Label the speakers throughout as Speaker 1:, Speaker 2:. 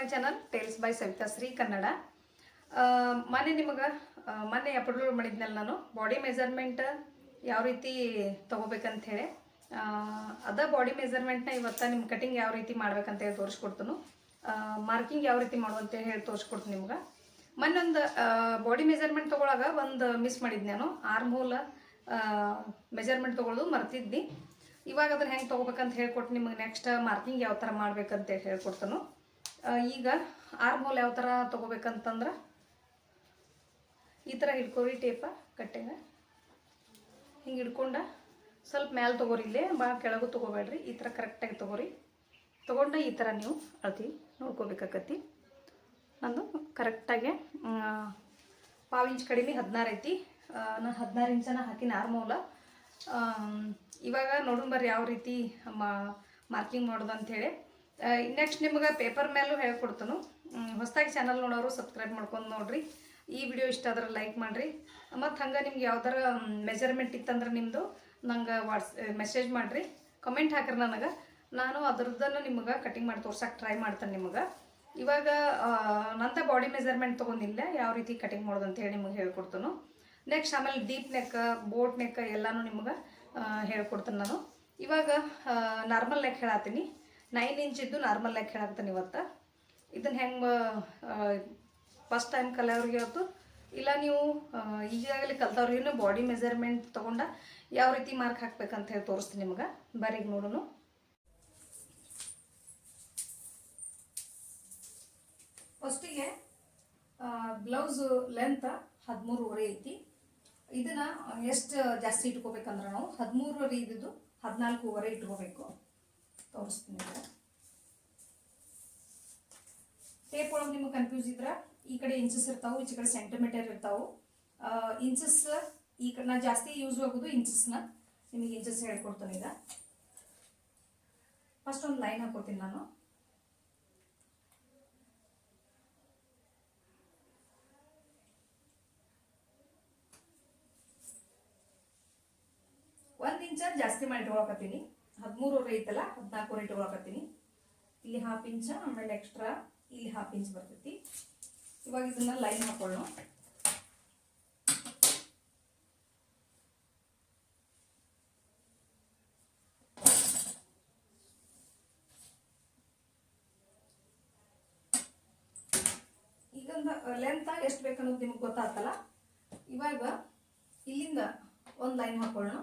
Speaker 1: My channel tales by Savita Shri Kannada. ಮೊನ್ನೆ ನಿಮಗೆ ಮೊನ್ನೆ ಅಪ್ಲೋಡ್ ಮಾಡಿದ್ನಲ್ಲ ನಾನು. ಬಾಡಿ ಮೆಜರ್ಮೆಂಟ್ ಯಾವ ರೀತಿ ಆ, ಅದ ಬಾಡಿ ಮೆಜರ್ಮೆಂಟ್ನ ಇವತ್ತು ನಿಮ್ಮ ಕಟಿಂಗ್ ಯಾವ ರೀತಿ ಮಾಡ್ಬೇಕಂತ ಹೇಳಿ ತೋರಿಸ್ಕೊಡ್ತೀನಿ. ಮಾರ್ಕಿಂಗ್ ಯಾವ ರೀತಿ ಮಾಡುವಂತ ಹೇಳಿ ತೋರಿಸ್ಕೊಡ್ತೀನಿ ನಿಮ್ಗೆ. ಮೊನ್ನೊಂದು ಬಾಡಿ ಮೆಜರ್ಮೆಂಟ್ ತೊಗೊಳಾಗ ಒಂದು ಮಿಸ್ ಮಾಡಿದ್ದೆ ನಾನು. ಆರ್ಮ್ ಹೋಲ್ ಮೆಜರ್ಮೆಂಟ್ ತೊಗೊಳ್ಳೋದು ಮರ್ತಿದ್ನಿ. ಇವಾಗ ಅದನ್ನ ಹೆಂಗೆ ತೊಗೋಬೇಕಂತ ಹೇಳ್ಕೊಟ್ಟು ನಿಮಗೆ ನೆಕ್ಸ್ಟ್ ಮಾರ್ಕಿಂಗ್ ಯಾವ ಥರ ಮಾಡ್ಬೇಕಂತ ಹೇಳಿ ಹೇಳ್ಕೊಡ್ತಾನು. ಈಗ ಆರ್ಮೋಲ್ ಯಾವ ಥರ ತೊಗೋಬೇಕಂತಂದ್ರೆ ಈ ಥರ ಹಿಡ್ಕೊರಿ ಟೇಪ ಕಟ್ಟೆಗೆ ಹಿಂಗೆ ಹಿಡ್ಕೊಂಡ ಸ್ವಲ್ಪ ಮ್ಯಾಲೆ ತೊಗೋರಿ ಇಲ್ಲೇ ಭಾಳ ಕೆಳಗೂ ತೊಗೋಬೇಡ್ರಿ, ಈ ಥರ ಕರೆಕ್ಟಾಗಿ ತೊಗೋರಿ. ತೊಗೊಂಡ ಈ ಥರ ನೀವು ಅಳ್ತಿ ನೋಡ್ಕೋಬೇಕಾಕತಿ ನಂದು ಕರೆಕ್ಟಾಗಿ ಪಾವು ಇಂಚ್ ಕಡಿಮೆ ಹದಿನಾರು ಐತಿ. ನಾನು ಹದಿನಾರು ಇಂಚನ ಹಾಕಿನ ಆರ್ಮೋಲ ಇವಾಗ ನೋಡೋಣ ಬರ್ರಿ ಯಾವ ರೀತಿ ಮಾರ್ಕಿಂಗ್ ಮಾಡೋದು ಅಂಥೇಳಿ ನೆಕ್ಸ್ಟ್ ನಿಮ್ಗೆ ಪೇಪರ್ ಮೇಲೂ ಹೇಳ್ಕೊಡ್ತಾನು. ಹೊಸದಾಗಿ ಚಾನಲ್ ನೋಡೋರು ಸಬ್ಸ್ಕ್ರೈಬ್ ಮಾಡ್ಕೊಂಡು ನೋಡ್ರಿ. ಈ ವಿಡಿಯೋ ಇಷ್ಟ ಆದ್ರೆ ಲೈಕ್ ಮಾಡಿರಿ. ಮತ್ತು ಹಂಗೆ ನಿಮ್ಗೆ ಯಾವ್ದಾರ ಮೆಜರ್ಮೆಂಟ್ ಇತ್ತಂದ್ರೆ ನಿಮ್ಮದು ನಂಗೆ ವಾಟ್ಸ್ ಮೆಸೇಜ್ ಮಾಡಿರಿ. ಕಮೆಂಟ್ ಹಾಕ್ರಿ ನನಗೆ. ನಾನು ಅದ್ರದ್ದನ್ನು ನಿಮ್ಗೆ ಕಟಿಂಗ್ ಮಾಡಿ ತೋರ್ಸೋಕೆ ಟ್ರೈ ಮಾಡ್ತೇನೆ ನಿಮಗೆ. ಇವಾಗ ನಂತ ಬಾಡಿ ಮೆಜರ್ಮೆಂಟ್ ತೊಗೊಂಡಿಲ್ಲ ಯಾವ ರೀತಿ ಕಟಿಂಗ್ ಮಾಡೋದು ಅಂತ ಹೇಳಿ ನಿಮಗೆ ಹೇಳ್ಕೊಡ್ತಾನು. ನೆಕ್ಸ್ಟ್ ಆಮೇಲೆ ಡೀಪ್ ನೆಕ್ ಬೋಟ್ ನೆಕ್ ಎಲ್ಲನೂ ನಿಮ್ಗೆ ಹೇಳ್ಕೊಡ್ತೇನೆ ನಾನು. ಇವಾಗ ನಾರ್ಮಲ್ ನೆಕ್ ಹೇಳತ್ತೀನಿ ನೈನ್ ಇಂಚಿದ್ದು ಇದ್ದು ನಾರ್ಮಲ್ ಆಗಿ ಹೇಳಾಕ್ತಾನೆ ಇವತ್ತು. ಇದನ್ನು ಹೆಂಗೆ ಫಸ್ಟ್ ಟೈಮ್ ಕಲಿಯೋರಿಗೆ ಇವತ್ತು. ಇಲ್ಲ ನೀವು ಈಗಾಗಲೇ ಕಲ್ತವ್ರಿಗೂ ಬಾಡಿ ಮೆಜರ್ಮೆಂಟ್ ತೊಗೊಂಡ ಯಾವ ರೀತಿ ಮಾರ್ಕ್ ಹಾಕ್ಬೇಕಂತ ಹೇಳಿ ತೋರಿಸ್ತೀನಿ ನಿಮ್ಗೆ. ಬರೀಗ್ ನೋಡೋಣ. ಫಸ್ಟಿಗೆ ಬ್ಲೌಸ್ ಲೆಂತ್ ಹದಿಮೂರುವರೆ ಐತಿ. ಇದನ್ನ ಎಷ್ಟು ಜಾಸ್ತಿ ಇಟ್ಕೋಬೇಕಂದ್ರೆ ನಾವು ಹದಿಮೂರುವರೆ ಇದ್ದಿದ್ದು ಹದಿನಾಲ್ಕೂವರೆ ಇಟ್ಕೋಬೇಕು. ತೋರಿಸ್ತೀನಿ ಈಗ. ಟೇಪ್ ಒಳಗೆ ನಿಮ್ಗೆ ಕನ್ಫ್ಯೂಸ್ ಇದ್ರೆ ಈ ಕಡೆ ಇಂಚಸ್ ಇರ್ತಾವು ಈಚೆ ಕಡೆ ಸೆಂಟಿಮೀಟರ್ ಇರ್ತಾವು ಇಂಚಸ್ ಈ ಕಡೆ ನಾ ಜಾಸ್ತಿ ಯೂಸ್ ಆಗೋದು ಇಂಚಸ್ನ ನಿಮಗೆ ಇಂಚಸ್ ಹೇಳ್ಕೊಡ್ತಾನೆ ಈಗ ಫಸ್ಟ್ ಒಂದು ಲೈನ್ ಹಾಕೋತೀನಿ ನಾನು ಒಂದು ಇಂಚ ಜಾಸ್ತಿ ಮಾಡಿ ಇಟ್ಕೊಳಕತ್ತೀನಿ ಹದಿಮೂರುವರೆ ಐತಲ್ಲ ಹದಿನಾಲ್ಕೂವರೆ ಇಟ್ಕೊಳಕತ್ತೀನಿ ಇಲ್ಲಿ ಹಾಫ್ ಇಂಚ ಆಮೇಲೆ ಎಕ್ಸ್ಟ್ರಾ ಇಲ್ಲಿ ಹಾಫ್ ಇಂಚ್ ಬರ್ತೈತಿ. ಇವಾಗ ಇದನ್ನ ಲೈನ್ ಹಾಕೊಳ್ಳೋಣ. ಲೆಂತ್ ಎಷ್ಟು ಬೇಕನ್ನೋದು ನಿಮ್ಗೆ ಗೊತ್ತಾಗ್ತಲ್ಲ ಇವಾಗ ಇಲ್ಲಿಂದ ಒಂದು ಲೈನ್ ಹಾಕೊಳ್ಳೋಣ.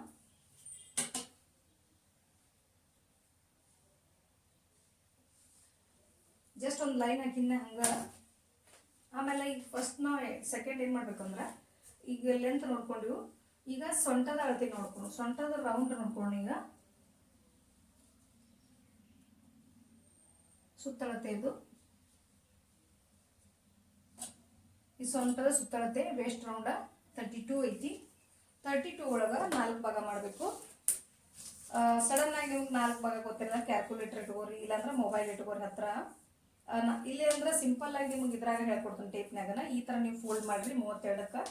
Speaker 1: ಜಸ್ಟ್ ಒಂದು ಲೈನ್ ಹಾಕಿನ ಹಂಗೆ. ಆಮೇಲೆ ಈಗ ಫಸ್ಟ್ ನಾವು ಸೆಕೆಂಡ್ ಏನು ಮಾಡ್ಬೇಕಂದ್ರೆ, ಈಗ ಲೆಂತ್ ನೋಡ್ಕೊಂಡಿವು. ಈಗ ಸೊಂಟದ ಅಳತೆ ನೋಡ್ಕೊಂಡು ಸೊಂಟದ ರೌಂಡ್ ನೋಡ್ಕೊಂಡು ಈಗ. ಸುತ್ತಳತೆ ಇದು. ಈ ಸೊಂಟದ ಸುತ್ತಳತೆ ವೇಸ್ಟ್ ರೌಂಡ ತರ್ಟಿ ಟೂ ಐತಿ. ತರ್ಟಿ ಟೂ ಒಳಗೆ ನಾಲ್ಕು ಭಾಗ ಮಾಡಬೇಕು. ಸಡನ್ ಆಗಿ ನಿಮ್ಗೆ ನಾಲ್ಕು ಭಾಗ ಗೊತ್ತಿಲ್ಲ. ಕ್ಯಾಲ್ಕುಲೇಟರ್ ಇಟ್ಕೋರಿ, ಇಲ್ಲಾಂದ್ರೆ ಮೊಬೈಲ್ ಇಟ್ಕೋರಿ ಹತ್ರ. ಇಲ್ಲಿ ಅಂದ್ರೆ ಸಿಂಪಲ್ ಆಗಿ ನಿಮ್ಗೆ ಇದ್ರಾಗ ಹೇಳ್ಕೊಡ್ತೀನಿ ಟೇಪ್ನಾಗನ ಈ ಥರ ನೀವು ಫೋಲ್ಡ್ ಮಾಡ್ರಿ ಮೂವತ್ತೆರಡಕ್ಕೆ.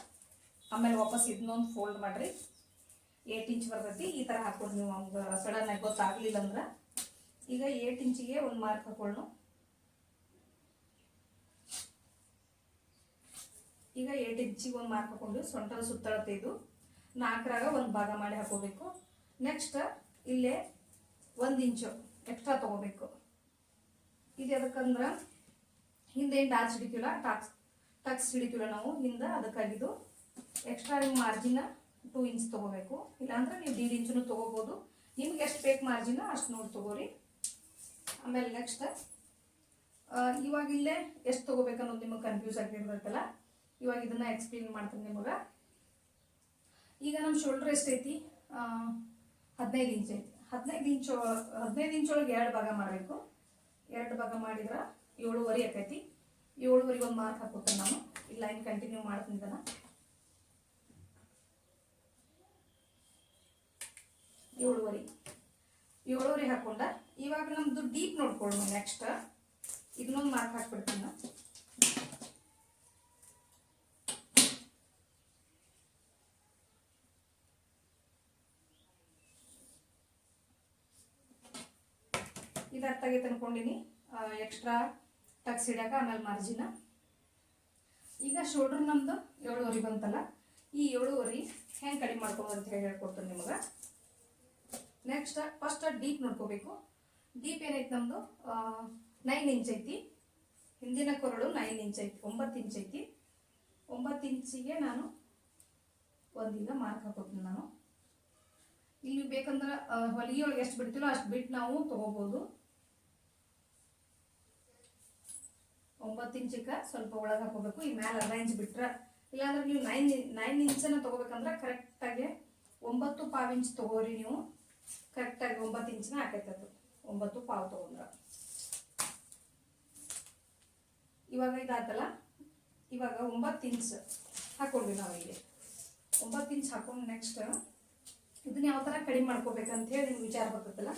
Speaker 1: ಆಮೇಲೆ ವಾಪಸ್ ಇದನ್ನೊಂದು ಫೋಲ್ಡ್ ಮಾಡ್ರಿ. ಏಟ್ ಇಂಚ್ ಬರ್ತೈತಿ. ಈ ಥರ ಹಾಕೊಂಡು ನೀವು ಹಂಗೆ ಸಡನ್ ಆಗಿ ಗೊತ್ತಾಗ್ಲಿಲ್ಲ ಅಂದ್ರೆ. ಈಗ ಏಟ್ ಇಂಚಿಗೆ ಒಂದು ಮಾರ್ಕ್ ಹಾಕೊಳ್ಳು ಈಗ ಏಟ್ ಇಂಚಿಗೆ ಒಂದು ಮಾರ್ಕ್ ಹಾಕೊಂಡು ಸೊಂಟದ ಸುತ್ತಳತೆ ಇದು. ನಾಲ್ಕರಾಗ ಒಂದು ಭಾಗ ಮಾಡಿ ಹಾಕೋಬೇಕು. ನೆಕ್ಸ್ಟ್ ಇಲ್ಲೇ ಒಂದು ಇಂಚು ಎಕ್ಸ್ಟ್ರಾ ತಗೋಬೇಕು. ಇದು ಎದಕ್ಕಂದ್ರೆ ಹಿಂದೆ ಏನು ಡಾಚ್ ಹಿಡಿಕಿಲ್ಲ ಟಾಕ್ಸ್, ಟಕ್ಸ್ ಹಿಡಿಕಿಲ್ಲ ನಾವು, ಹಿಂದೆ ಅದಕ್ಕಾಗಿದ್ದು ಎಕ್ಸ್ಟ್ರಾ ನಿಮ್ಮ ಮಾರ್ಜಿನ ಟೂ ಇಂಚ್ ತೊಗೋಬೇಕು. ಇಲ್ಲಾಂದ್ರೆ ನೀವು ದೀಡ್ ಇಂಚು ತೊಗೋಬೋದು. ನಿಮ್ಗೆ ಎಷ್ಟು ಬೇಕು ಮಾರ್ಜಿನ ಅಷ್ಟು ನೋಡಿ ತೊಗೋರಿ. ಆಮೇಲೆ ನೆಕ್ಸ್ಟ್ ಇವಾಗ ಇಲ್ಲೇ ಎಷ್ಟು ತೊಗೋಬೇಕು ಅನ್ನೋದು ನಿಮಗೆ ಕನ್ಫ್ಯೂಸ್ ಆಗಿರ್ಬೇಕಲ್ಲ ಇವಾಗ ಇದನ್ನ ಎಕ್ಸ್ಪ್ಲೇನ್ ಮಾಡ್ತೀನಿ ನಿಮಗೆ. ಈಗ ನಮ್ಮ ಶೋಲ್ಡರ್ ಎಷ್ಟೈತಿ ಹದಿನೈದು ಇಂಚ್ ಐತಿ. ಹದಿನೈದು ಇಂಚ್ ಹದಿನೈದು ಇಂಚ್ ಒಳಗೆ ಎರಡು ಭಾಗ ಮಾಡಬೇಕು. ಎರಡು ಭಾಗ ಮಾಡಿದ್ರೆ ಏಳುವರೆ ಆಕೈತಿ. ಏಳುವರೆಗೆ ಒಂದು ಮಾರ್ಕ್ ಹಾಕೋತ ನಾನು. ಈ ಲೈನ್ ಕಂಟಿನ್ಯೂ ಮಾಡ್ತೀನಿ ಇದನ್ನ. ಏಳುವರೆ. ಏಳುವರೆ ಹಾಕೊಂಡ. ಇವಾಗ ನಮ್ದು ಡೀಪ್ ನೋಡ್ಕೊಳ್ಳೋಣ ನೆಕ್ಸ್ಟ್ ಇದನ್ನೊಂದು ಮಾರ್ಕ್ ಹಾಕ್ಬಿಡ್ತೀನಿ ನಾನು. ತಂದ್ಕೊಂಡಿನಿ ಎಕ್ಸ್ಟ್ರಾ ಟಕ್ಸ್ ಹಿಡ್ಯಾಕ ಆಮೇಲೆ ಮಾರ್ಜಿನ ಈಗ ಶೋಲ್ಡ್ರ್ ನಮ್ದು ಏಳುವರೆ ಬಂತಲ್ಲ, ಈ ಏಳುವರೆ ಹೆಂಗೆ ಕಡಿಮೆ ಮಾಡ್ಕೊಬೋದು ಅಂತ ಹೇಳಿ ಹೇಳ್ಕೊಡ್ತೀನಿ ನಿಮಗೆ. ನೆಕ್ಸ್ಟ್ ಫಸ್ಟ್ ಡೀಪ್ ನೋಡ್ಕೋಬೇಕು. ಡೀಪ್ ಏನೈತೆ ನಮ್ಮದು ನೈನ್ ಇಂಚ್ ಐತಿ. ಹಿಂದಿನ ಕೊರಳು ನೈನ್ ಇಂಚ್ ಐತಿ, ಒಂಬತ್ತು ಇಂಚ್ ಐತಿ. ಒಂಬತ್ತು ಇಂಚಿಗೆ ನಾನು ಒಂದೀಗ ಮಾರ್ಕ್ ಹಾಕೋತೀನಿ ನಾನು. ಇಲ್ಲಿ ಬೇಕಂದ್ರೆ ಹೊಲಿಯೊಳಗೆ ಹೊಲಿಗೆಯೊಳಗೆ ಎಷ್ಟು ಬಿಡ್ತೀವೋ ಅಷ್ಟು ಬಿಟ್ಟು ನಾವು ತಗೋಬೋದು. ಒಂಬತ್ತು ಇಂಚಕ್ಕೆ ಸ್ವಲ್ಪ ಒಳಗೆ ಹಾಕೋಬೇಕು. ಈ ಮ್ಯಾಲೆ ಅರ್ಧ ಇಂಚ್ ಬಿಟ್ರೆ, ಇಲ್ಲಾಂದ್ರೆ ನೀವು ನೈನ್ ನೈನ್ ಇಂಚನ್ನ ತಗೋಬೇಕಂದ್ರೆ ಕರೆಕ್ಟಾಗಿ ಒಂಬತ್ತು ಪಾವ್ ಇಂಚ್ ತಗೋರಿ ನೀವು. ಕರೆಕ್ಟಾಗಿ ಒಂಬತ್ತು ಇಂಚಿನ ಹಾಕೈತದು ಒಂಬತ್ತು ಪಾವ್ ತಗೊಂಡ್ರ. ಇವಾಗ ಇದಾತಲ್ಲ? ಇವಾಗ ಒಂಬತ್ತು ಇಂಚ್ ಹಾಕೊಂಡ್ವಿ ನಾವು ಇಲ್ಲಿ ಒಂಬತ್ತು ಇಂಚ್ ಹಾಕೊಂಡು ನೆಕ್ಸ್ಟ್ ಇದನ್ನ ಯಾವ ಥರ ಕಡಿಮೆ ಮಾಡ್ಕೋಬೇಕಂತ ಹೇಳಿ ನಿಮ್ಗೆ ವಿಚಾರ ಬರ್ತೈತಲ್ಲ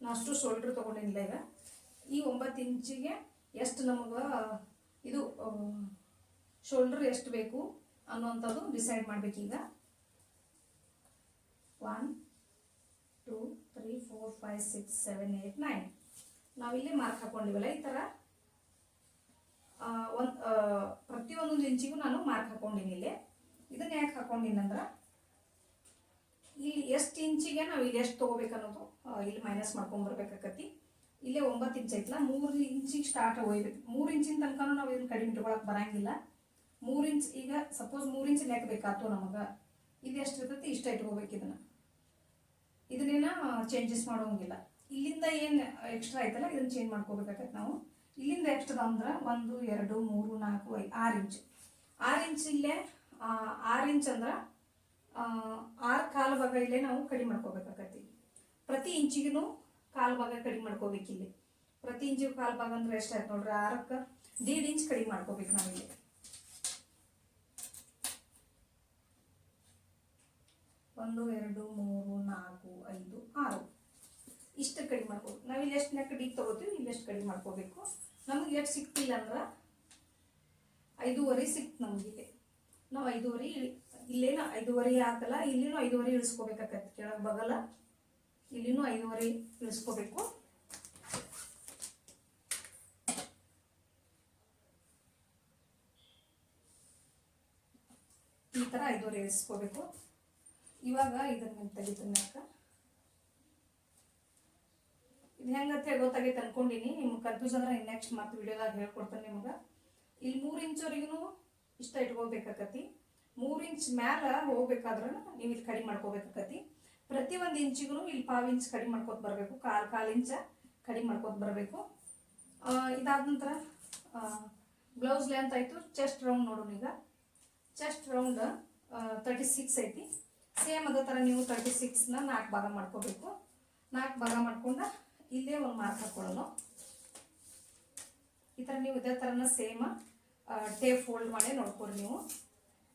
Speaker 1: ನಾ ಅಷ್ಟು ಶೋಲ್ಡ್ರ್ ತೊಗೊಂಡಿಲ್ಲ ಈಗ. ಈ ಒಂಬತ್ತು ಇಂಚಿಗೆ ಎಷ್ಟು ನಮಗೆ ಇದು ಶೋಲ್ಡರ್ ಎಷ್ಟು ಬೇಕು ಅನ್ನುವಂಥದ್ದು decide ಮಾಡಬೇಕೀಗ one two three four five six seven eight nine ನಾವಿಲ್ಲಿ ಮಾರ್ಕ್ ಹಾಕೊಂಡಿವಲ್ಲ ಈ ಥರ ಒಂದು ಪ್ರತಿಯೊಂದೊಂದು ಇಂಚಿಗೂ ನಾನು ಮಾರ್ಕ್ ಹಾಕೊಂಡಿನಿ ಇಲ್ಲಿ. ಇದನ್ನ ಯಾಕೆ ಹಾಕೊಂಡಿನಿ ಅಂದ್ರೆ, ಇಲ್ಲಿ ಎಷ್ಟು ಇಂಚಿಗೆ ನಾವು ಇಲ್ಲಿ ಎಷ್ಟು ತೊಗೋಬೇಕನ್ನೋದು ಇಲ್ಲಿ ಮೈನಸ್ ಮಾಡ್ಕೊಂಡ್ ಬರ್ಬೇಕಾಕತಿ. ಇಲ್ಲೇ ಒಂಬತ್ತು ಇಂಚ್ ಐತಲ್ಲ, ಮೂರು ಇಂಚಿಗೆ ಸ್ಟಾರ್ಟ್ ಒಯ್ಬೇಕು ಮೂರು ಇಂಚಿನ ತನಕ ನಾವು ಇದನ್ನು ಕಡಿಮೆ ಇಟ್ಕೊಳಕ್ ಬರಂಗಿಲ್ಲ. ಮೂರು ಇಂಚ್ ಈಗ ಸಪೋಸ್ ಮೂರು ಇಂಚ್ ಲೆಕ್ಕ ಬೇಕಾತು ನಮಗೆ. ಇದು ಎಷ್ಟು ಇರ್ತೈತಿ? ಇಷ್ಟ ಇಟ್ಕೋಬೇಕು ಇದನ್ನ. ಇದನ್ನೇನ ಚೇಂಜಸ್ ಮಾಡೋಂಗಿಲ್ಲ. ಇಲ್ಲಿಂದ ಏನು ಎಕ್ಸ್ಟ್ರಾ ಐತಲ್ಲ, ಇದನ್ನ ಚೇಂಜ್ ಮಾಡ್ಕೋಬೇಕಾಗತ್ತೆ ನಾವು. ಇಲ್ಲಿಂದ ಎಕ್ಸ್ಟ್ರಾ ಅಂದ್ರೆ ಒಂದು, ಎರಡು, ಮೂರು, ನಾಲ್ಕು ಐದು ಆರು ಇಂಚ್ ಆರು ಇಂಚ್ ಇಲ್ಲೇ ಆರು ಇಂಚ್ ಅಂದ್ರೆ ಆರು ಕಾಲು ಭಾಗ ಇಲ್ಲೇ ನಾವು ಕಡಿಮೆ ಮಾಡ್ಕೋಬೇಕಾಗತ್ತೆ. ಪ್ರತಿ ಇಂಚಿಗೂ ಕಾಲು ಭಾಗ ಕಡಿಮೆ ಮಾಡ್ಕೋಬೇಕು ಇಲ್ಲಿ. ಪ್ರತಿ ಇಂಚು ಕಾಲು ಭಾಗ ಅಂದ್ರೆ ಎಷ್ಟಾಯ್ತು ನೋಡ್ರಿ? ಆರಕ್ಕೆ ದೀಡ್ ಇಂಚ್ ಕಡಿಮೆ ಮಾಡ್ಕೋಬೇಕು ನಾವಿಲ್ಲಿ ಒಂದು, ಎರಡು, ಮೂರು, ನಾಲ್ಕು, ಐದು, ಆರು. ಇಷ್ಟು ಕಡಿಮೆ ಮಾಡ್ಕೋಬೇಕು. ನಾವು ಇಲ್ಲಿ ಎಷ್ಟು ನೆಕ್ ಡೀಪ್ ತಗೋತೀವಿ, ಇಲ್ಲಿ ಎಷ್ಟು ಕಡಿಮೆ ಮಾಡ್ಕೋಬೇಕು. ನಮಗೆ ಎಷ್ಟು ಸಿಕ್ತಿಲ್ಲ ಅಂದ್ರೆ ಐದೂವರೆ ಸಿಕ್ತು ನಮ್ಗೆ ಇಲ್ಲಿ. ನಾವು ಐದೂವರೆ ಇಲ್ಲೇನು ಐದೂವರೆ ಹಾಕಲ್ಲ ಇಲ್ಲಿನೂ ಐದೂವರೆ ಇಳಿಸ್ಕೋಬೇಕಾಗತ್ತೆ ಕೆಳಗೆ ಬಗಲ ಇಲ್ಲಿನೂ ಐದೂವರೆ ಇಳಿಸ್ಕೋಬೇಕು. ಈ ಥರ ಐದೂವರೆ ಇಳಿಸ್ಕೋಬೇಕು. ಇವಾಗ ಇದನ್ನ ತೆಗಿತೀನಿ ಅಕ್ಕ. ಇದು ಹೆಂಗತ್ತೆ ಗೊತ್ತಾಗೈತೆ ಅನ್ಕೊಂಡಿನಿ ನಿಮ್ಗೆ ಕನ್ಫ್ಯೂಸ್ ಅಂದ್ರೆ ನೆಕ್ಸ್ಟ್ ಮತ್ತೆ ವಿಡಿಯೋದಾಗ ಹೇಳ್ಕೊಡ್ತೇನೆ ನಿಮ್ಗೆ. ಇಲ್ಲಿ ಮೂರು ಇಂಚವರೆಗೂ ಇಷ್ಟ ಇಟ್ಕೋಬೇಕಾಕತಿ. ಮೂರು ಇಂಚ್ ಮ್ಯಾಲ ಹೋಗ್ಬೇಕಾದ್ರೂ ನೀವು ಇಲ್ಲಿ ಕಡಿಮೆ ಮಾಡ್ಕೋಬೇಕಾಕತಿ. ಪ್ರತಿ ಒಂದು ಇಂಚಿಗೂ ಇಲ್ಲಿ ಪಾವ್ ಇಂಚ್ ಕಡಿಮೆ ಮಾಡ್ಕೊತ ಬರಬೇಕು, ಕಾಲು ಕಾಲು ಇಂಚ ಕಡಿಮೆ ಮಾಡ್ಕೊತ ಬರಬೇಕು. ಇದಾದ ನಂತರ ಬ್ಲೌಸ್ ಲೆಂತ್ ಆಯಿತು ಚೆಸ್ಟ್ ರೌಂಡ್ ನೋಡೋಣ ಈಗ. ಚೆಸ್ಟ್ ರೌಂಡ್ ತರ್ಟಿ ಸಿಕ್ಸ್ ಐತಿ. ಸೇಮ್ ಅದೇ ಥರ ನೀವು ತರ್ಟಿ ಸಿಕ್ಸ್ನ ನಾಲ್ಕು ಭಾಗ ಮಾಡ್ಕೋಬೇಕು. ನಾಲ್ಕು ಭಾಗ ಮಾಡ್ಕೊಂಡು ಇಲ್ಲೇ ಒಂದು ಮಾರ್ಕ್ ಹಾಕ್ಕೊಳ್ಳೋಣ ಈ ಥರ ನೀವು ಇದೇ ಥರನ ಸೇಮ್ ಟೇಪ್ ಫೋಲ್ಡ್ ಮಾಡಿ ನೋಡ್ಕೊರಿ ನೀವು.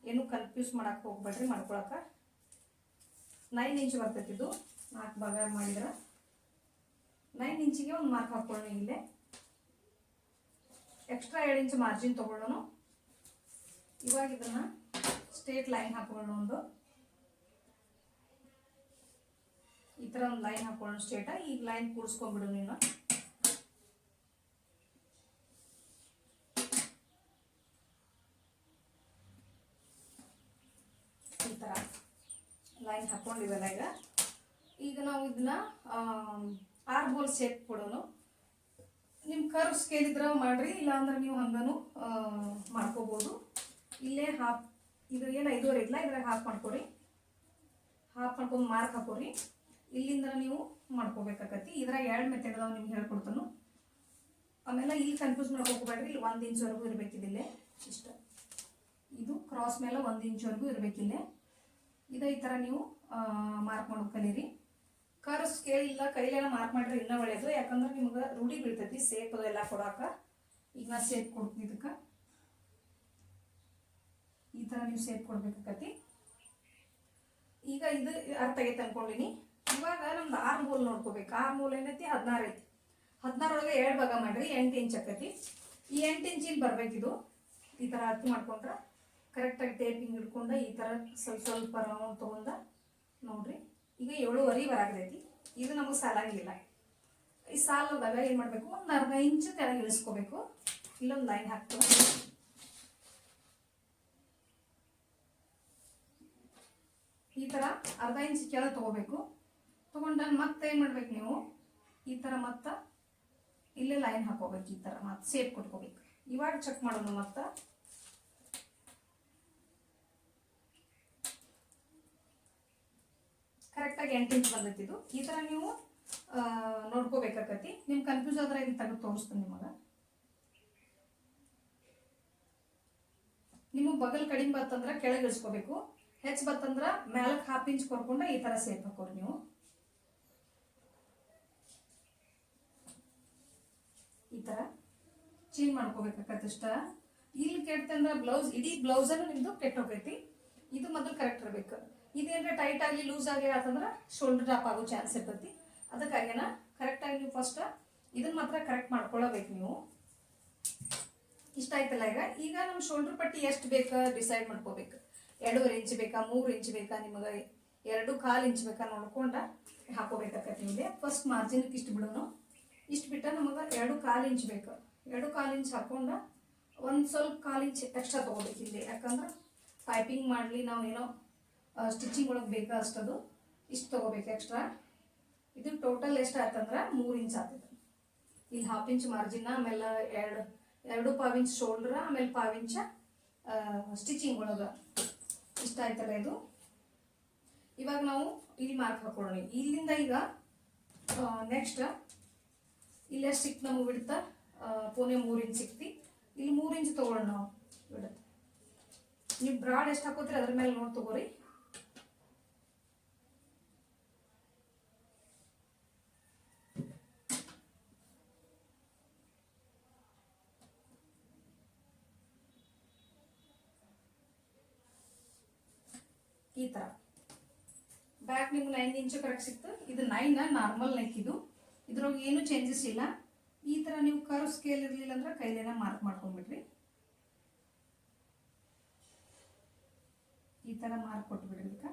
Speaker 1: ಏನು ಕನ್ಫ್ಯೂಸ್ ಮಾಡೋಕ್ಕೆ ಹೋಗ್ಬೇಡ್ರಿ ಮಾಡ್ಕೊಳಕ್ಕೆ ನೈನ್ ಇಂಚ್ ಬರ್ತೈತಿ ಇದು. ನಾಲ್ಕು ಭಾಗ ಮಾಡಿದ್ರೆ. ನೈನ್ ಇಂಚಿಗೆ ಒಂದು ಮಾರ್ಕ್ ಹಾಕೊಳ್ಳೋಣ ಇಲ್ಲೇ. ಎಕ್ಸ್ಟ್ರಾ ಎರಡು ಇಂಚ್ ಮಾರ್ಜಿನ್ ತೊಗೊಳ್ಳೋಣ. ಇವಾಗ ಇದನ್ನ ಸ್ಟ್ರೇಟ್ ಲೈನ್ ಹಾಕೊಳ್ಳೋಣ ಒಂದು. ಈ ಥರ ಒಂದು ಲೈನ್ ಹಾಕೊಳ್ಳೋಣ ಸ್ಟ್ರೇಟ ಈಗ ಲೈನ್ ಕೂಡಿಸ್ಕೊಂಡ್ಬಿಡು ನೀನು. ಈ ಥರ ಲೈನ್ ಹಾಕೊಂಡಿವಲ್ಲ ಈಗ. ಈಗ ನಾವು ಇದನ್ನ ಆರ್ ಬೋಲ್ ಶೇಪ್ ಕೊಡೋಣ. ನಿಮ್ಮ ಕರ್ವ್ ಸ್ಕೇಲ್ ಇದ್ರೆ ಮಾಡ್ರಿ, ಇಲ್ಲಾಂದ್ರೆ ನೀವು ಹಂಗನು ಮಾಡ್ಕೋಬೋದು. ಇಲ್ಲೇ ಹಾಫ್ ಇದು ಏನು ಐದುವರೆ ಇಲ್ಲ ಇದ್ರಾಗ ಹಾಫ್ ಮಾಡ್ಕೊರಿ ಹಾಫ್ ಮಾಡ್ಕೊಂಡು ಮಾರ್ಕ್ ಹಾಕೋರಿ ಇಲ್ಲಿಂದ ನೀವು ಮಾಡ್ಕೋಬೇಕಾಕತಿ ಇದ್ರಾಗ ಎರಡು ಮೆಥಡ್ ಅದಾವ ನಿಮ್ಗೆ ಹೇಳ್ಕೊಡ್ತಾನು. ಆಮೇಲೆ ಇಲ್ಲಿ ಕನ್ಫ್ಯೂಸ್ ಮಾಡ್ಕೋಬೇಡ್ರಿ ಇಲ್ಲಿ ಒಂದು ಇಂಚ್ವರೆಗೂ ಇರಬೇಕಿದಿಲ್ಲೇ ಇಷ್ಟ. ಇದು ಕ್ರಾಸ್ ಮೇಲೆ ಒಂದು ಇಂಚ್ವರೆಗೂ ಇರಬೇಕಿಲ್ಲೇ. ಇದು ಈ ಥರ ನೀವು ಮಾರ್ಕ್ ಮಾಡೋದು ಕಲೀರಿ. ಕರ್ಸ್ ಕೇಳಿಲ್ಲ ಕೈಲೆಲ್ಲ ಮಾರ್ಕ್ ಮಾಡಿದ್ರೆ ಇನ್ನೂ ಒಳ್ಳೆಯದು ಯಾಕಂದ್ರೆ ನಿಮ್ಗೆ ರೂಢಿ ಬೀಳ್ತೈತಿ ಸೇಪ್ ಎಲ್ಲ ಕೊಡಾಕ. ಈಗ ನಾ ಸೇಪ್ ಕೊಡ್ತೀನಿ ಇದಕ್ಕೆ. ಈ ಥರ ನೀವು ಸೇಪ್ ಕೊಡ್ಬೇಕಾಕತಿ. ಈಗ ಇದು ಅರ್ಥ ಆಗೈತೆ ಅನ್ಕೊಂಡಿನಿ. ಇವಾಗ ನಮ್ದು ಆರು ಮೂಲ ನೋಡ್ಕೋಬೇಕು. ಆರು ಮೂಲ ಏನೈತಿ? ಹದಿನಾರು ಐತಿ. ಹದಿನಾರೊಳಗೆ ಎರಡು ಭಾಗ ಮಾಡ್ರಿ, ಎಂಟು ಇಂಚ್ ಆಕೈತಿ. ಈ ಎಂಟು ಇಂಚಿನ ಬರ್ಬೇಕಿದು. ಈ ಥರ ಅರ್ಥ ಮಾಡ್ಕೊಂಡ್ರೆ ಕರೆಕ್ಟಾಗಿ ಟೇಪಿಂಗ್ ಹಿಡ್ಕೊಂಡು ಈ ಥರ ಸ್ವಲ್ಪ ಸ್ವಲ್ಪ ರೌಂಡ್ ತೊಗೊಂಡ ನೋಡ್ರಿ. ಈಗ ಏಳುವರೆ ಬರಾಗ್ತೈತಿ ಇದು ನಮಗೆ ಸಾಲಾಗಿಲ್ಲ ಈ ಸಾಲದಾಗ ಏನು ಮಾಡಬೇಕು? ಒಂದು ಅರ್ಧ ಇಂಚು ತೆಳಗೆ ಇಳಿಸ್ಕೋಬೇಕು. ಇಲ್ಲೊಂದು ಲೈನ್ ಹಾಕ್ತು ಈ ಥರ ಅರ್ಧ ಇಂಚ್ ಕೆಳಗೆ ತಗೋಬೇಕು. ತಗೊಂಡ ಮತ್ತೆ ಏನು ಮಾಡ್ಬೇಕು ನೀವು? ಈ ಥರ ಮತ್ತೆ ಇಲ್ಲೇ ಲೈನ್ ಹಾಕೋಬೇಕು ಈ ಥರ ಮತ್ತೆ ಸೇಫ್ ಕೊಟ್ಕೋಬೇಕು. ಇವಾಗ ಚೆಕ್ ಮಾಡೋಣ ಮತ್ತೆ. ಕರೆಕ್ಟಾಗಿ ಎಂಟು ಇಂಚ್ ಬಂದೈತಿ ಈ ಥರ ನೀವು ನೋಡ್ಕೋಬೇಕಾಕತಿ. ನಿಮ್ಗೆ ಕನ್ಫ್ಯೂಸ್ ಆದ್ರೆ ಇದು ತೆಗೆದು ತೋರಿಸ್ತೀನಿ ನಿಮಗೆ. ನಿಮಗೆ ಬಗಲ್ ಕಡಿಮೆ ಬತ್ತಂದ್ರೆ ಕೆಳಗೆ ಇಳಿಸ್ಕೋಬೇಕು. ಹೆಚ್ಚು ಬತ್ತಂದ್ರೆ ಮ್ಯಾಲಕ್ಕೆ ಹಾಫ್ ಇಂಚ್ ಕೊರ್ಕೊಂಡು ಈ ಥರ ಸೇಪ್ ಹಾಕೋರಿ ನೀವು. ಈ ಥರ ಚೇಂಜ್ ಮಾಡ್ಕೋಬೇಕಾಗತ್ತೆ ಇಷ್ಟ ಇಲ್ಲಿ ಕೆಟ್ಟಂದ್ರೆ ಬ್ಲೌಸ್ ಇಡೀ ಬ್ಲೌಸನ್ನು ನಿಮ್ದು ಕೆಟ್ಟೋಗೈತಿ. ಇದು ಮೊದಲು ಕರೆಕ್ಟ್ ಇರಬೇಕು. ಇದೇನ್ರ ಟೈಟ್ ಆಗಿ ಲೂಸ್ ಆಗಿ ಆತಂದ್ರೆ ಶೋಲ್ಡರ್ ಡ್ರಾಪ್ ಆಗೋ ಚಾನ್ಸ್ ಇರ್ತೈತಿ. ಅದಕ್ಕಾಗಿನ ಕರೆಕ್ಟಾಗಿ ನೀವು ಫಸ್ಟ್ ಇದನ್ನ ಮಾತ್ರ ಕರೆಕ್ಟ್ ಮಾಡ್ಕೊಳ್ಳಬೇಕು ನೀವು. ಇಷ್ಟ ಆಯ್ತಲ್ಲ ಈಗ? ಈಗ ನಮ್ಮ ಶೋಲ್ಡರ್ ಪಟ್ಟಿ ಎಷ್ಟು ಬೇಕಾ ಡಿಸೈಡ್ ಮಾಡ್ಕೋಬೇಕು. ಎರಡೂವರೆ ಇಂಚ್ ಬೇಕಾ, ಮೂರು ಇಂಚ್ ಬೇಕಾ, ನಿಮಗೆ ಎರಡು ಕಾಲು ಇಂಚ್ ಬೇಕಾ ನೋಡ್ಕೊಂಡ ಹಾಕೋಬೇಕಾಗತ್ತೆ ನಿಮಗೆ. ಫಸ್ಟ್ ಮಾರ್ಜಿನ್ಗೆ ಇಷ್ಟು ಬಿಡೋನು. ಇಷ್ಟು ಬಿಟ್ಟ ನಮಗೆ ಎರಡು ಕಾಲು ಇಂಚ್ ಬೇಕು. ಎರಡು ಕಾಲು ಇಂಚ್ ಹಾಕೊಂಡ ಒಂದು ಸ್ವಲ್ಪ ಕಾಲು ಇಂಚ್ ಎಕ್ಸ್ಟ್ರಾ ತೊಗೋಬೇಕು ಇಲ್ಲಿ. ಯಾಕಂದ್ರೆ ಪೈಪಿಂಗ್ ಮಾಡಲಿ ನಾವು ಏನೋ ಸ್ಟಿಚಿಂಗ್ ಒಳಗೆ ಬೇಕಾ ಅಷ್ಟದು ಇಷ್ಟು ತೊಗೋಬೇಕು ಎಕ್ಸ್ಟ್ರಾ ಇದು ಟೋಟಲ್ ಎಷ್ಟು ಆಯ್ತಂದ್ರೆ ಮೂರು ಇಂಚ್ ಆಗ್ತದೆ ಇಲ್ಲಿ ಹಾಫ್ ಇಂಚ್ ಮಾರ್ಜಿನ್ ಆಮೇಲೆ ಎರಡು ಎರಡು ಇಂಚ್ ಶೋಲ್ಡ್ರ್ ಆಮೇಲೆ ಪಾವಿಂಚ ಸ್ಟಿಚಿಂಗ್ ಒಳಗೆ. ಇಷ್ಟ ಆಯ್ತಲ್ಲ ಇದು. ಇವಾಗ ನಾವು ಇಲ್ಲಿ ಮಾರ್ಕ್ ಹಾಕೊಳ್ಳೋಣ ಇಲ್ಲಿಂದ ಈಗ ನೆಕ್ಸ್ಟ್ ಇಲ್ಲೇ ಸಿಕ್ತು ನಮಗೆ ಬಿಡುತ್ತಾ ಪೋನೆ ಮೂರು ಇಂಚ್ ಸಿಕ್ತಿ. ಇಲ್ಲಿ ಮೂರು ಇಂಚ್ ತೊಗೊಳ್ಳೋಣ ನಾವು. ಬಿಡುತ್ತೆ ನೀವು ಬ್ರಾಡ್ ಎಷ್ಟು ಹಾಕೋತೀರಿ ಅದ್ರ ಮೇಲೆ ನೋಡಿ ತಗೋರಿ. ಈ ಥರ ಬ್ಯಾಕ್ ನಿಮ್ಗೆ ನೈನ್ ಇಂಚು ಕರೆಕ್ಟ್ ಸಿಕ್ತು. ಇದು ನೈನ್ ನಾರ್ಮಲ್ ನೆಕ್ ಇದು. ಇದ್ರೊಳಗೆ ಏನು ಚೇಂಜಸ್ ಇಲ್ಲ. ಈ ಥರ ನೀವು ಕರ್ವ್ ಸ್ಕೇಲ್ ಇರಲಿಲ್ಲ ಅಂದ್ರೆ ಕೈಲೇನ ಮಾರ್ಕ್ ಮಾಡ್ಕೊಂಡ್ಬಿಡ್ರಿ ಈ ಥರ ಮಾರ್ಕ್ ಕೊಟ್ಬಿಡ್ರಿ ಅದಕ್ಕೆ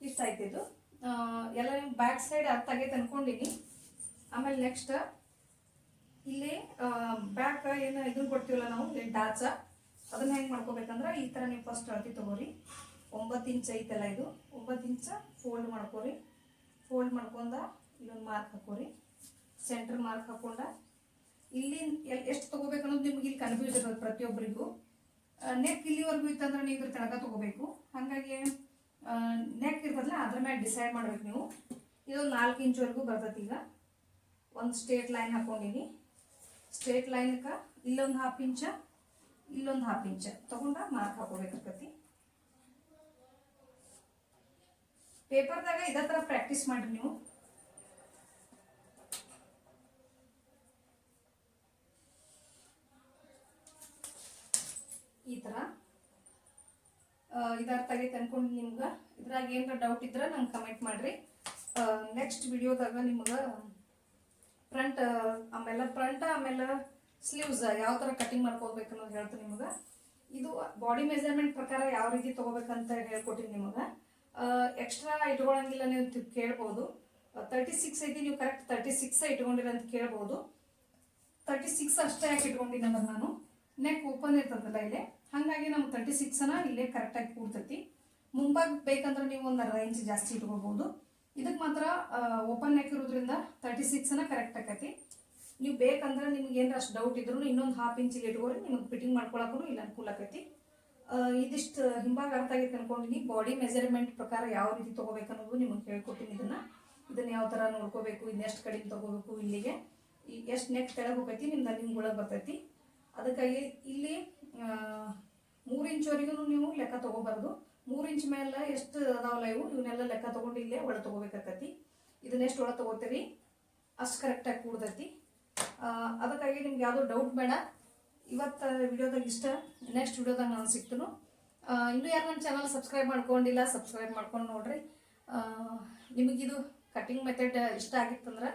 Speaker 1: ಇಷ್ಟ ಆಯ್ತು ಇದು. ಎಲ್ಲ ಬ್ಯಾಕ್ ಸೈಡ್ ಅರ್ಥ ಆಗೈತೆ ಅನ್ಕೊಂಡಿನಿ ಆಮೇಲೆ ನೆಕ್ಸ್ಟ್ ಇಲ್ಲಿ ಬ್ಯಾಕ್ ಏನು ಇದನ್ನ ಕೊಡ್ತೀವಲ್ಲ ನಾವು, ಇಲ್ಲಿ ಡಾಚ ಅದನ್ನ ಹೆಂಗೆ ಮಾಡ್ಕೋಬೇಕಂದ್ರೆ ಈ ಥರ ನೀವು ಫಸ್ಟ್ ಅಳತಿ ತಗೋರಿ. ಒಂಬತ್ತು ಇಂಚ್ ಐತಲ್ಲ ಇದು. ಒಂಬತ್ತು ಇಂಚ ಫೋಲ್ಡ್ ಮಾಡ್ಕೋರಿ. ಫೋಲ್ಡ್ ಮಾಡ್ಕೊಂಡ ಇಲ್ಲೊಂದು ಮಾರ್ಕ್ ಹಾಕೋರಿ. ಸೆಂಟ್ರ್ ಮಾರ್ಕ್ ಹಾಕೊಂಡ ಇಲ್ಲಿ ಎಷ್ಟು ತೊಗೋಬೇಕು ಅನ್ನೋದು ನಿಮ್ಗೆ ಇಲ್ಲಿ ಕನ್ಫ್ಯೂಸ್ ಇರೋದು ಪ್ರತಿಯೊಬ್ಬರಿಗೂ. ನೆಕ್ ಇಲ್ಲಿವರೆಗೂ ಇತ್ತಂದ್ರೆ ನೀವು ಇದ್ರ ಕೆಳಗೆ ತೊಗೋಬೇಕು. ಹಾಗಾಗಿ ನೆಕ್ ಇರ್ತದಲ್ಲ, ಅದ್ರ ಮೇಲೆ ಡಿಸೈಡ್ ಮಾಡ್ಬೇಕು ನೀವು. ಇದೊಂದು ನಾಲ್ಕು ಇಂಚ್ವರೆಗೂ ಬರ್ತೈತಿ ಈಗ. ಒಂದು ಸ್ಟ್ರೇಟ್ ಲೈನ್ ಹಾಕೊಂಡಿನಿ. ಸ್ಟ್ರೇಟ್ ಲೈನ್ಗೆ ಇಲ್ಲೊಂದು ಹಾಫ್ ಇಂಚ ಇಲ್ಲೊಂದು ಹಾಫ್ ಇಂಚ ತಗೊಂಡ ಮಾರ್ಕ್ ಹಾಕೋಬೇಕಾಗತಿ ಪೇಪರ್ದಾಗ ಇದೇ ಥರ ಪ್ರಾಕ್ಟೀಸ್ ಮಾಡ್ರಿ ನೀವು. ಈ ಥರ ಇದರ ಆಗೈತೆ ಅನ್ಕೊಂಡು ನಿಮ್ಗೆ. ಇದ್ರಾಗ ಏನಾರ ಡೌಟ್ ಇದ್ರೆ ನಂಗೆ ಕಮೆಂಟ್ ಮಾಡಿರಿ. ನೆಕ್ಸ್ಟ್ ವಿಡಿಯೋದಾಗ ನಿಮ್ಗೆ ಫ್ರಂಟ್, ಆಮೇಲೆ ಫ್ರಂಟ್, ಆಮೇಲೆ ಸ್ಲೀವ್ಸ್, ಯಾವ ಥರ ಕಟಿಂಗ್ ಮಾಡ್ಕೋಬೇಕು ಅನ್ನೋದು ಹೇಳ್ತೀನಿ ನಿಮಗೆ. ಇದು ಬಾಡಿ ಮೆಜರ್ಮೆಂಟ್ ಪ್ರಕಾರ ಯಾವ ರೀತಿ ತೊಗೋಬೇಕಂತ ಹೇಳ್ಕೊಟ್ಟಿನಿ ನಿಮಗೆ. ಎಕ್ಸ್ಟ್ರಾ ಇಟ್ಕೊಳಂಗಿಲ್ಲ ನೀವು ಕೇಳ್ಬೋದು. ತರ್ಟಿ ಸಿಕ್ಸ್ ಐತಿ, ನೀವು ಕರೆಕ್ಟ್ ತರ್ಟಿ ಸಿಕ್ಸ್ ಇಟ್ಕೊಂಡಿರ ಅಂತ ಕೇಳ್ಬೋದು. ತರ್ಟಿ ಸಿಕ್ಸ್ ಅಷ್ಟೇ ಯಾಕೆ ಇಟ್ಕೊಂಡಿದ್ದೆ ನಾನು. ನೆಕ್ ಓಪನ್ ಇರ್ತದಲ್ಲ ಇಲ್ಲಿ ಹಾಗಾಗಿ ನಮ್ಮ ತರ್ಟಿ ಸಿಕ್ಸನ ಇಲ್ಲೇ ಕರೆಕ್ಟಾಗಿ ಕೂಡ್ತೈತಿ. ಮುಂಭಾಗ ಬೇಕಂದ್ರೆ ನೀವು ಒಂದು ರೇಂಜ್ ಜಾಸ್ತಿ ಇಟ್ಕೋಬಹುದು ಇದಕ್ಕೆ ಮಾತ್ರ ಓಪನ್ ನೆಕ್ ಇರೋದ್ರಿಂದ ತರ್ಟಿ ಸಿಕ್ಸ್ನ ಕರೆಕ್ಟ್ ಆಕತಿ. ನೀವು ಬೇಕಂದ್ರೆ ನಿಮ್ಗೆ ಏನಾರ ಅಷ್ಟು ಡೌಟ್ ಇದ್ರು ಇನ್ನೊಂದು ಹಾಫ್ ಇಂಚಿಗೆ ಇಟ್ಕೊಂಡ್ರೆ ನಿಮಗೆ ಫಿಟ್ಟಿಂಗ್ ಮಾಡ್ಕೊಳಕ್ಕೂ ಇಲ್ಲಿ ಅನುಕೂಲ ಆಕೈತಿ. ಇದಿಷ್ಟು ಹಿಂಭಾಗ ಅರ್ಥ ಆಗೈತೆ ಅನ್ಕೊಂಡಿನಿ. ಬಾಡಿ ಮೆಜರ್ಮೆಂಟ್ ಪ್ರಕಾರ ಯಾವ ರೀತಿ ತೊಗೋಬೇಕು ಅನ್ನೋದು ನಿಮಗೆ ಹೇಳ್ಕೊಟ್ಟಿನಿ ಇದನ್ನ. ಇದನ್ನ ಯಾವ ಥರ ನೋಡ್ಕೋಬೇಕು ಇನ್ನೆಷ್ಟು ಕಡಿಮೆ ತೊಗೋಬೇಕು ಇಲ್ಲಿಗೆ. ಎಷ್ಟು ನೆಕ್ ಕೆಳಗೆ ಹೋಗೈತಿ, ನಿಮ್ದು ನಿಮ್ಗೆ ಒಳಗೆ ಬರ್ತೈತಿ. ಅದಕ್ಕಾಗಿ ಇಲ್ಲಿ ಮೂರು ಇಂಚುವರೆಗೂ ನೀವು ಲೆಕ್ಕ ತೊಗೋಬಾರ್ದು. ಮೂರು ಇಂಚ್ ಮೇಲೆ ಎಷ್ಟು ಅದಾವಲ್ಲ ಇವು? ಇವನ್ನೆಲ್ಲ ಲೆಕ್ಕ ತೊಗೊಂಡು ಇಲ್ಲೇ ಒಳಗೆ ತೊಗೋಬೇಕಾಕತಿ ಇದನ್ನೆಷ್ಟು ಒಳಗೆ ತೊಗೋತೀರಿ? ಅಷ್ಟು ಕರೆಕ್ಟಾಗಿ ಕೂಡ್ತೈತಿ. ಅದಕ್ಕಾಗಿ ನಿಮ್ಗೆ ಯಾವುದೋ ಡೌಟ್ ಬೇಡ. ಇವತ್ತು ವಿಡಿಯೋದಾಗ ಇಷ್ಟ. ನೆಕ್ಸ್ಟ್ ವಿಡಿಯೋದಾಗ ನಾನು ಸಿಗ್ತನು. ಇನ್ನೂ ಯಾರು ನನ್ನ ಚಾನಲ್ ಸಬ್ಸ್ಕ್ರೈಬ್ ಮಾಡ್ಕೊಂಡಿಲ್ಲ ಸಬ್ಸ್ಕ್ರೈಬ್ ಮಾಡ್ಕೊಂಡು ನೋಡಿರಿ. ನಿಮಗಿದು ಕಟಿಂಗ್ ಮೆಥಡ್ ಇಷ್ಟ ಆಗಿತ್ತಂದ್ರೆ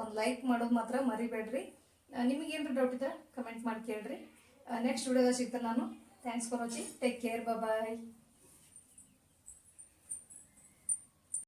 Speaker 1: ಒಂದು ಲೈಕ್ ಮಾಡೋದು ಮಾತ್ರ ಮರಿಬೇಡ್ರಿ. ನಿಮಗೇನು ಡೌಟ್ ಇದ್ದರೆ ಕಮೆಂಟ್ ಮಾಡಿ ಕೇಳ್ರಿ. ನೆಕ್ಸ್ಟ್ ವಿಡಿಯೋದಾಗ ಸಿಗ್ತೇನೆ ನಾನು. Thanks for watching take care bye